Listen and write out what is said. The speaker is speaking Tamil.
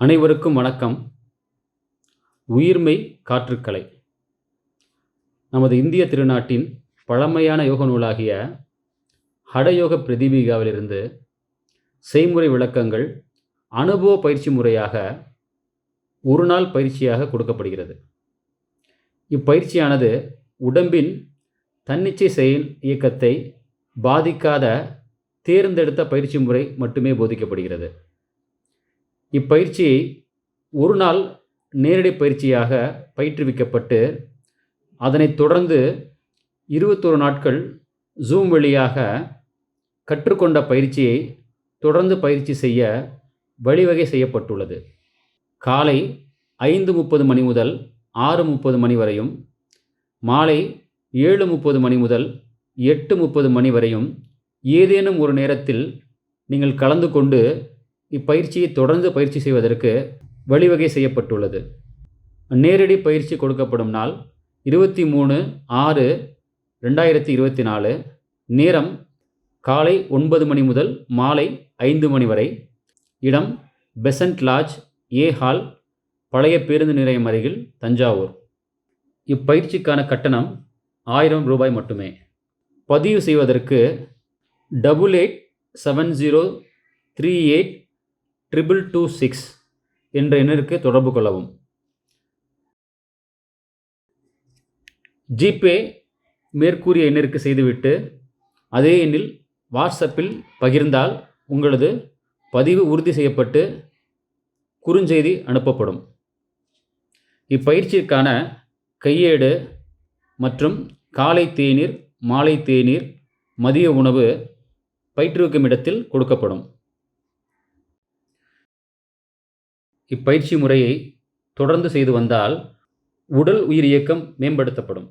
அனைவருக்கும் வணக்கம். உயிர்மை காற்றுக்கலை. நமது இந்திய திருநாட்டின் பழமையான யோக நூலாகிய ஹடயோக பிரதீபிகாவிலிருந்து செய்முறை விளக்கங்கள் அனுபவ பயிற்சி முறையாக ஒரு நாள் பயிற்சியாக கொடுக்கப்படுகிறது. இப்பயிற்சியானது உடம்பின் தன்னிச்சை செயல் இயக்கத்தை பாதிக்காத தேர்ந்தெடுத்த பயிற்சி முறை மட்டுமே போதிக்கப்படுகிறது. இப்பயிற்சி ஒரு நாள் நேரடி பயிற்சியாக பயிற்றுவிக்கப்பட்டு அதனைத் தொடர்ந்து இருபத்தொரு நாட்கள் ஜூம் வழியாக கற்றுக்கொண்ட பயிற்சியை தொடர்ந்து பயிற்சி செய்ய வழிவகை செய்யப்பட்டுள்ளது. காலை ஐந்து முப்பது மணி முதல் ஆறு முப்பது மணி வரையும் மாலை ஏழு முப்பது மணி முதல் எட்டு முப்பது மணி வரையும் ஏதேனும் ஒரு நேரத்தில் நீங்கள் கலந்து கொண்டு இப்பயிற்சியை தொடர்ந்து பயிற்சி செய்வதற்கு வழிவகை செய்யப்பட்டுள்ளது. நேரடி பயிற்சி கொடுக்கப்படும் நாள் இருபத்தி மூணு ஆறு ரெண்டாயிரத்தி இருபத்தி நாலு. நேரம் காலை ஒன்பது மணி முதல் மாலை ஐந்து மணி வரை. இடம் பெசன்ட் லாட்ஜ் ஏ ஹால் பழைய பேருந்து நிலையம் அருகில் தஞ்சாவூர். இப்பயிற்சிக்கான கட்டணம் ஆயிரம் ரூபாய் மட்டுமே. பதிவு செய்வதற்கு double eight seven zero three eight triple two six என்ற எண்ணிற்கு தொடர்பு கொள்ளவும். ஜிபே மேற்கூறிய எண்ணிற்கு செய்துவிட்டு அதே எண்ணில் வாட்ஸ்அப்பில் பகிர்ந்தால் உங்களது பதிவு உறுதி செய்யப்பட்டு குறுஞ்செய்தி அனுப்பப்படும். இப்பயிற்சிக்கான கையேடு மற்றும் காலை தேநீர் மாலை தேநீர் மதிய உணவு பயிற்றுவிக்கும் இடத்தில் கொடுக்கப்படும். இப்பயிற்சி முறையை தொடர்ந்து செய்து வந்தால் உடல் உயிர் இயக்கம் மேம்படுத்தப்படும்.